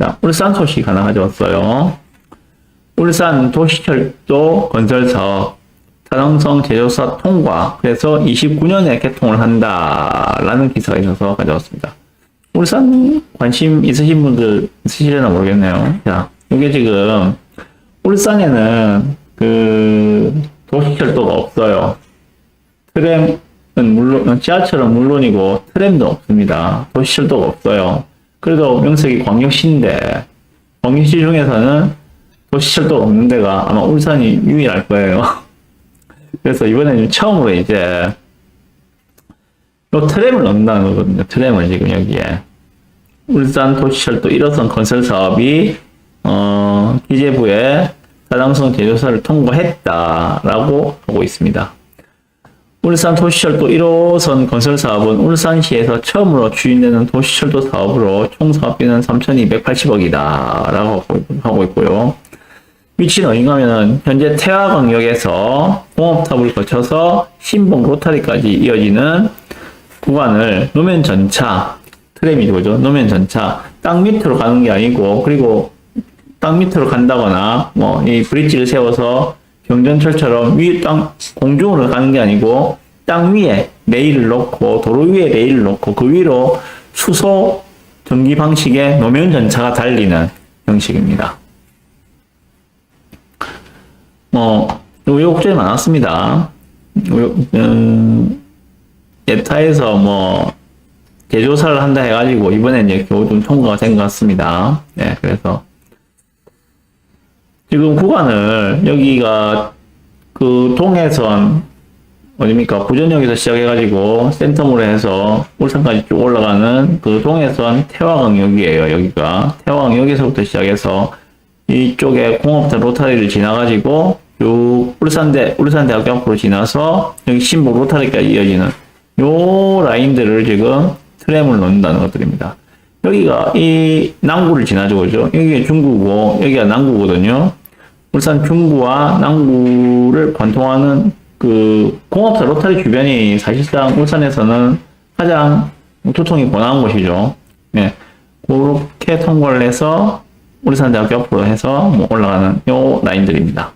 자, 울산 소식 하나 가져왔어요. 울산 도시철도 건설 사업 타당성 제조사 통과. 그래서 29년에 개통을 한다라는 기사가 있어서 가져왔습니다. 울산 관심 있으신 분들 있으시려나 모르겠네요. 자, 이게 지금 울산에는 그 도시철도가 없어요. 트램은 물론 지하철은 물론이고 트램도 없습니다. 도시철도가 없어요. 그래도 명색이 광역시인데 광역시 중에서는 도시철도가 없는 데가 아마 울산이 유일할 거예요. 그래서 이번에는 처음으로 이제 요 트램을 넣는다는 거거든요. 트램을 지금 여기에 울산 도시철도 1호선 건설 사업이 어, 기재부에 타당성 제조사를 통과했다라고 하고 있습니다. 울산 도시철도 1호선 건설 사업은 울산시에서 처음으로 추진되는 도시철도 사업으로 총 사업비는 3,280억이다 라고 하고 있고요. 위치는 어딘가면은 현재 태화강역에서 공업탑을 거쳐서 신봉 로타리까지 이어지는 구간을 노면 전차 트램이 뭐죠? 노면 전차 땅 밑으로 가는 게 아니고 그리고 땅 밑으로 간다거나 뭐 이 브릿지를 세워서 경전철처럼 위 땅 공중으로 가는 게 아니고 땅 위에 레일을 놓고 도로 위에 레일을 놓고 그 위로 수소 전기 방식의 노면 전차가 달리는 형식입니다. 뭐 의혹점이 많았습니다. 의혹, 음, 예타에서 뭐 제조사를 한다 해가지고 이번에 이제 겨우 좀 통과가 된 것 같습니다. 네, 그래서 지금 구간을 여기가 그 동해선 어딥니까 부전역에서 시작해가지고 센텀으로 해서 울산까지 쭉 올라가는 그 동해선 태화강역이에요. 여기가 태화강역에서부터 시작해서 이쪽에 공업대 로타리를 지나가지고 쭉 울산대 울산대학교 앞으로 지나서 여기 신복 로타리까지 이어지는 요 라인들을 지금 트램을 넣는다는 것들입니다. 여기가 이 남구를 지나죠, 그죠? 여기가 중구고 여기가 남구거든요. 울산 중구와 남구를 관통하는 그 공업사 로타리 주변이 사실상 울산에서는 가장 교통이 번화한 곳이죠. 네. 그렇게 통과를 해서 울산대학교 앞으로 해서 뭐 올라가는 요 라인들입니다.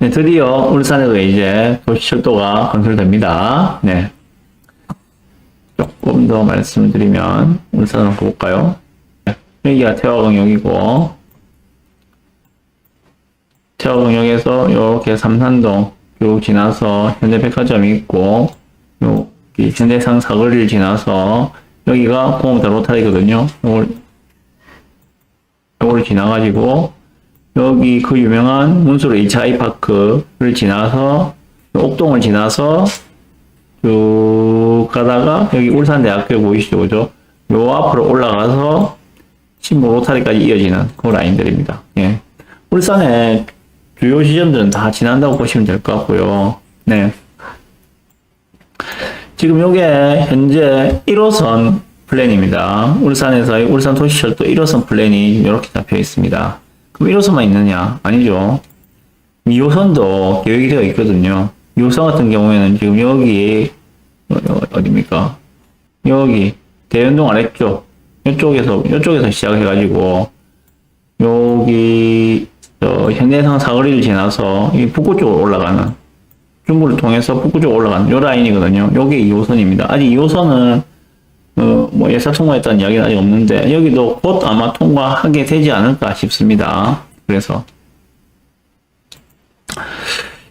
네, 드디어 울산에도 이제 도시철도가 건설됩니다. 네. 조금 더 말씀을 드리면 울산을 볼까요? 네, 여기가 태화강역이고 태화강역에서 이렇게 삼산동 쭉 지나서 현대백화점이 있고 여기 현대상 사거리를 지나서 여기가 공업대 로타리거든요. 요걸, 요걸 지나가지고 여기 그 유명한 문수로 2차 아이파크를 지나서 옥동을 지나서 쭉 가다가 여기 울산대학교 보이시죠 그죠 요 앞으로 올라가서 신보 로타리까지 이어지는 그 라인들입니다 예. 울산의 주요 지점들은 다 지난다고 보시면 될 것 같고요. 네. 지금 요게 현재 1호선 플랜입니다. 울산에서 울산 도시철도 1호선 플랜이 이렇게 잡혀 있습니다. 그럼 1호선만 있느냐? 아니죠. 2호선도 계획이 되어 있거든요. 2호선 같은 경우에는 지금 여기 어, 어, 어디입니까? 여기 대연동 아래쪽 이쪽에서 이쪽에서 시작해가지고 여기 저 현대상 사거리를 지나서 이 북구 쪽으로 올라가는 중부를 통해서 북구 쪽으로 올라가는 요 라인이거든요. 요게 2호선입니다. 아직 2호선은 어, 뭐 예사 통과했다는 이야기는 아직 없는데 여기도 곧 아마 통과하게 되지 않을까 싶습니다. 그래서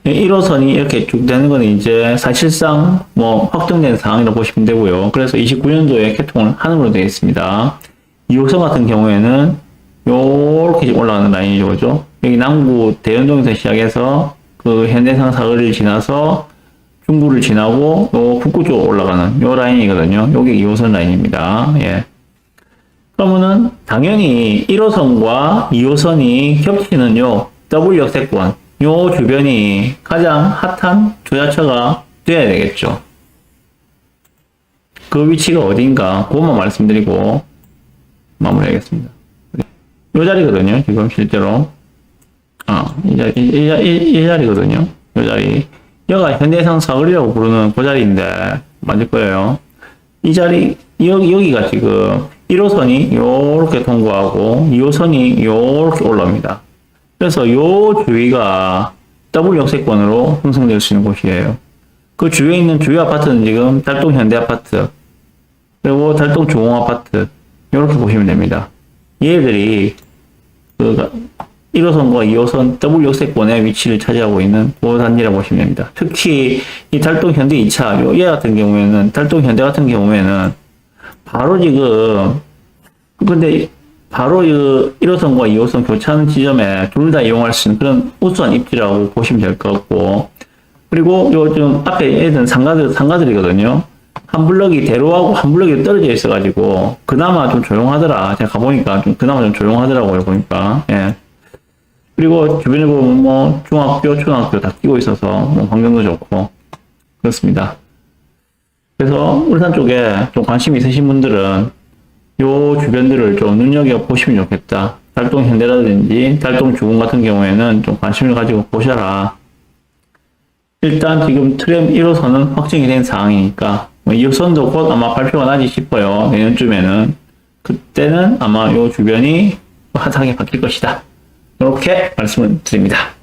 1호선이 이렇게 쭉 되는 거는 이제 사실상 뭐 확정된 상황이라고 보시면 되고요. 그래서 29년도에 개통을 하는으로 되어 있습니다. 2호선 같은 경우에는 요렇게 올라가는 라인이죠. 그죠? 여기 남구 대연동에서 시작해서 그 현대상 사거리를 지나서 중구를 지나고 요 북구 쪽으로 올라가는 요 라인이거든요. 요게 2호선 라인입니다. 예. 그러면은 당연히 1호선과 2호선이 겹치는 요 W 역세권 요 주변이 가장 핫한 주자처가 돼야 되겠죠. 그 위치가 어딘가 그것만 말씀드리고 마무리하겠습니다. 요 자리거든요. 지금 실제로 아, 이 자리, 이, 자리, 이, 이 자리거든요. 요 자리. 여기가 현대상 사거리라고 부르는 그 자리인데 맞을 거예요. 이 자리 여기 여기가 지금 1호선이 요렇게 통과하고 2호선이 요렇게 올라옵니다. 그래서 요 주위가 더블 역세권으로 형성될 수 있는 곳이에요. 그 주위에 있는 주요 아파트는 지금 달동 현대 아파트, 그리고 달동 중흥 아파트, 이렇게 보시면 됩니다. 얘들이 그 1호선과 2호선 더블 역세권의 위치를 차지하고 있는 보단지라고 보시면 됩니다. 특히 이 달동 현대 2차, 요, 얘 같은 경우에는, 달동 현대 같은 경우에는 바로 지금, 근데 바로 그 1호선과 2호선 교차하는 지점에 둘 다 이용할 수 있는 그런 우수한 입지라고 보시면 될 것 같고, 그리고 요좀 앞에 애들 상가들, 상가들이거든요. 한 블럭이 대로하고 한 블럭이 떨어져 있어가지고, 그나마 좀 조용하더라. 제가 가보니까 좀 그나마 좀 조용하더라고요, 보니까. 예. 그리고 주변에 보면 뭐 중학교, 초등학교 다 끼고 있어서 뭐 환경도 좋고, 그렇습니다. 그래서 울산 쪽에 좀 관심 있으신 분들은 요 주변들을 좀 눈여겨 보시면 좋겠다. 달동 현대라든지 달동 주공 같은 경우에는 좀 관심을 가지고 보셔라. 일단 지금 트램 1호선은 확정이 된 상황이니까 뭐 2호선도 곧 아마 발표가 나지 싶어요. 내년쯤에는. 그때는 아마 요 주변이 핫하게 바뀔 것이다. 이렇게 말씀을 드립니다.